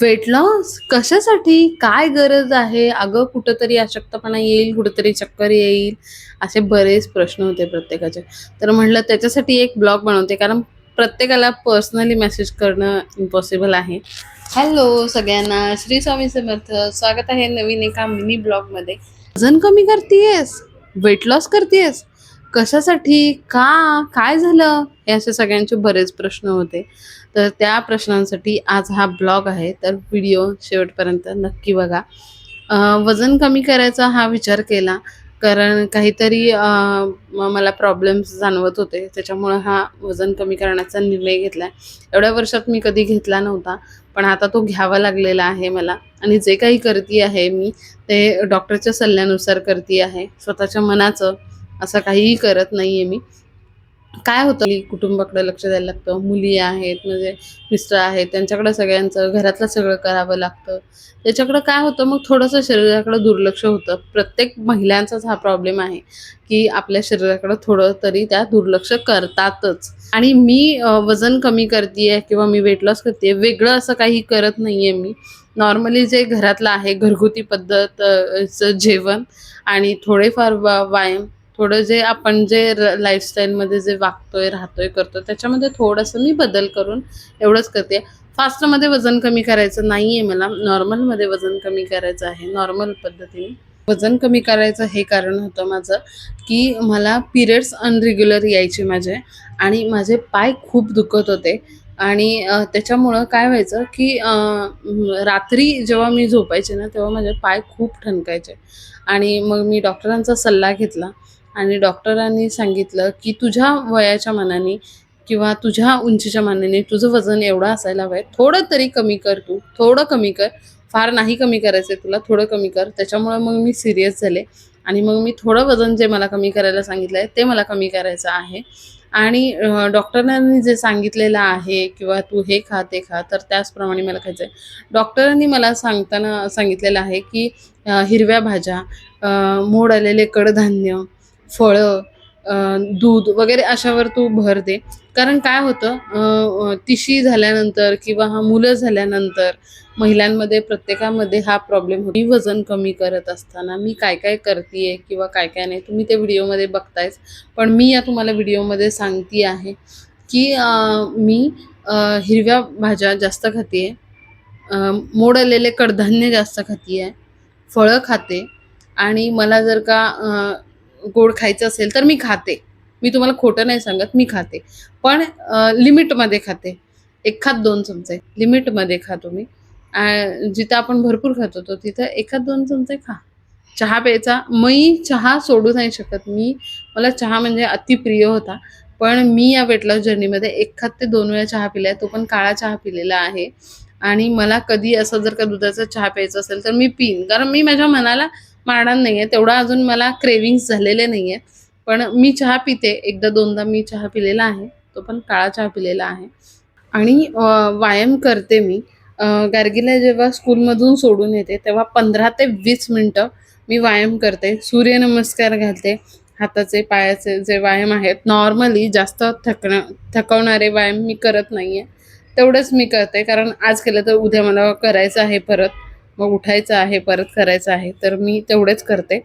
Weight loss कशासाठी? काय गरज आहे? अगं कुठंतरी अशक्तपणा येईल, कुठंतरी चक्कर येईल, असे बरेच प्रश्न होते प्रत्येकाचे. तर म्हटलं त्याच्यासाठी एक ब्लॉग बनवते कारण प्रत्येकाला पर्सनली मेसेज करणं इम्पॉसिबल आहे. हॅलो सगळ्यांना, श्री स्वामी समर्थ. स्वागत आहे नवीन एका मिनी ब्लॉगमध्ये. वजन कमी करतीयेस? Weight loss करतीयेस? कशासाठी? का? काय झालं? हे असे सगळ्यांचे बरेच प्रश्न होते. तर त्या प्रश्नांसाठी आज हा ब्लॉग आहे. तर व्हिडिओ शेवटपर्यंत नक्की बघा. वजन कमी करायचा हा विचार केला कारण काहीतरी मला प्रॉब्लेम्स जाणवत होते. त्याच्यामुळं हा वजन कमी करण्याचा निर्णय घेतला आहे एवढ्या वर्षात मी कधी घेतला नव्हता. पण आता तो घ्यावा लागलेला आहे मला आणि जे काही करते आहे मी ते डॉक्टरच्या सल्ल्यानुसार करते आहे. स्वतःच्या मनाचं असं काहीही करत नाही आहे मी. काय होतं की कुटुंबाकडे लक्ष द्यायला लागतं. मुली आहेत, म्हणजे मिस्टर आहेत, त्यांच्याकडे सगळ्यांचं घरातलं सगळं करावं लागतं. त्याच्याकडं काय होतं मग थोडंसं शरीराकडे दुर्लक्ष होतं. प्रत्येक महिलांचाच हा प्रॉब्लेम आहे, की आपल्या शरीराकडे थोडं तरी त्या दुर्लक्ष करतातच. आणि मी वजन कमी करते किंवा मी वेट लॉस करते वेगळं असं काही करत नाही आहे मी. नॉर्मली जे घरातलं आहे, घरगुती पद्धत चं जेवण आणि थोडेफार वा व्यायाम, थोडं जे आपण जे लाईफस्टाईलमध्ये जे वागतोय, राहतोय, करतो त्याच्यामध्ये थोडंसं मी बदल करून एवढंच करते. फास्टमध्ये वजन कमी करायचं नाहीये मला. नॉर्मलमध्ये वजन कमी करायचं आहे, नॉर्मल पद्धतीने. वजन कमी करायचं हे कारण होतं माझं, की मला पिरियड्स अनरेग्युलर यायचे माझे आणि माझे पाय खूप दुखत होते आणि त्याच्यामुळं काय व्हायचं, की रात्री जेव्हा मी झोपायचे ना, तेव्हा माझे पाय खूप ठणकायचे आणि मग मी डॉक्टरांचा सल्ला घेतला आणि डॉक्टरांनी सांगितलं, की तुझ्या वयाच्या मानाने किंवा तुझ्या उंचीच्या मानाने तुझं वजन एवढं असायला हवंय. थोडं तरी कमी कर तू, थोडं कमी कर. फार नाही कमी करायचंय तुला, थोडं कमी कर. त्याच्यामुळं मग मी सिरियस झाले आणि मग मी थोडं वजन जे मला कमी करायला सांगितलं आहे ते मला कमी करायचं आहे आणि डॉक्टरांनी जे सांगितलेलं आहे किंवा तू हे खा, ते खा, तर त्याचप्रमाणे मला खायचं आहे डॉक्टरांनी मला सांगताना सांगितलेलं आहे, की हिरव्या भाज्या, मोड आलेले कडधान्य, फळं, दूध वगैरे अशावर तू भर दे. कारण काय होतं तिशी झाल्यानंतर किंवा हा मुलं झाल्यानंतर महिलांमध्ये प्रत्येकामध्ये हा प्रॉब्लेम होतो. मी वजन कमी करत असताना मी काय-काय करते किंवा काय-काय नाही, तुम्ही ते व्हिडिओमध्ये बघतायच. पण मी या तुम्हाला व्हिडिओमध्ये सांगते आहे, की मी हिरव्या भाज्या जास्त खाते मोडलेले कडधान्य जास्त खातीये, फळं खाते आणि मला जर का गोड खायचं असेल तर मी खाते. मी तुम्हाला खोटं नाही सांगत, मी खाते. पण लिमिटमध्ये खाते. एखाद दोन चमचे लिमिटमध्ये खा तुम्ही. जिथं आपण भरपूर खात होतो, तिथं एखाद दोन चमचे खा. चहा प्यायचा मी चहा सोडू नाही शकत. मी मला चहा म्हणजे अतिप्रिय होता. पण मी या वेट लॉस जर्नीमध्ये एखाद ते दोन वेळा चहा पिलाय, तो पण काळा चहा पिलेला आहे आणि मला कधी असं जर का दुधाचा चहा प्यायचा असेल, तर मी पिईन. कारण मी माझ्या मनाला मारणार आहे तेवढं अजून मला क्रेविंग्स झालेले नाही आहे पण मी चहा पिते. एकदा दोनदा मी चहा पिलेला आहे. तो पण काळा चहा पिलेला आहे आणि व्यायाम करते मी. गार्गीला जेव्हा स्कूलमधून सोडून येते, तेव्हा 15 ते वीस मिनटं मी व्यायाम करते. सूर्यनमस्कार घालते. हाताचे, पायाचे जे व्यायाम आहेत, नॉर्मली जास्त थकणं थकवणारे व्यायाम मी करत नाही आहे तेवढंच मी करते. कारण आज केलं तर उद्या मला करायचं आहे परत. मग उठायचं आहे, परत करायचं आहे. तर मी तेवढेच करते.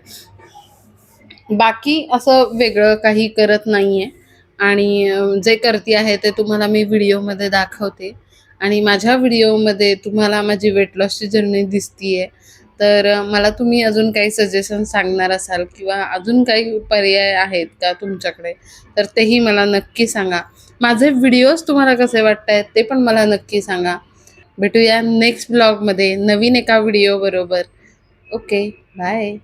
बाकी असं वेगळं काही करत नाहीये आणि जे करते आहे ते तुम्हाला मी व्हिडिओमध्ये दाखवते आणि माझ्या व्हिडिओमध्ये तुम्हाला माझी वेट लॉसची जर्नी दिसतीये. तर मला तुम्ही अजून काही सजेशन सांगणार असाल किंवा अजून काही पर्याय आहेत का तुमच्याकडे, तर तेही मला नक्की सांगा. माझे व्हिडिओज तुम्हाला कसे वाटत आहेत ते पण मला नक्की सांगा. भेटूया नेक्स्ट ब्लॉगमध्ये नवीन एका व्हिडिओबरोबर. Okay, bye.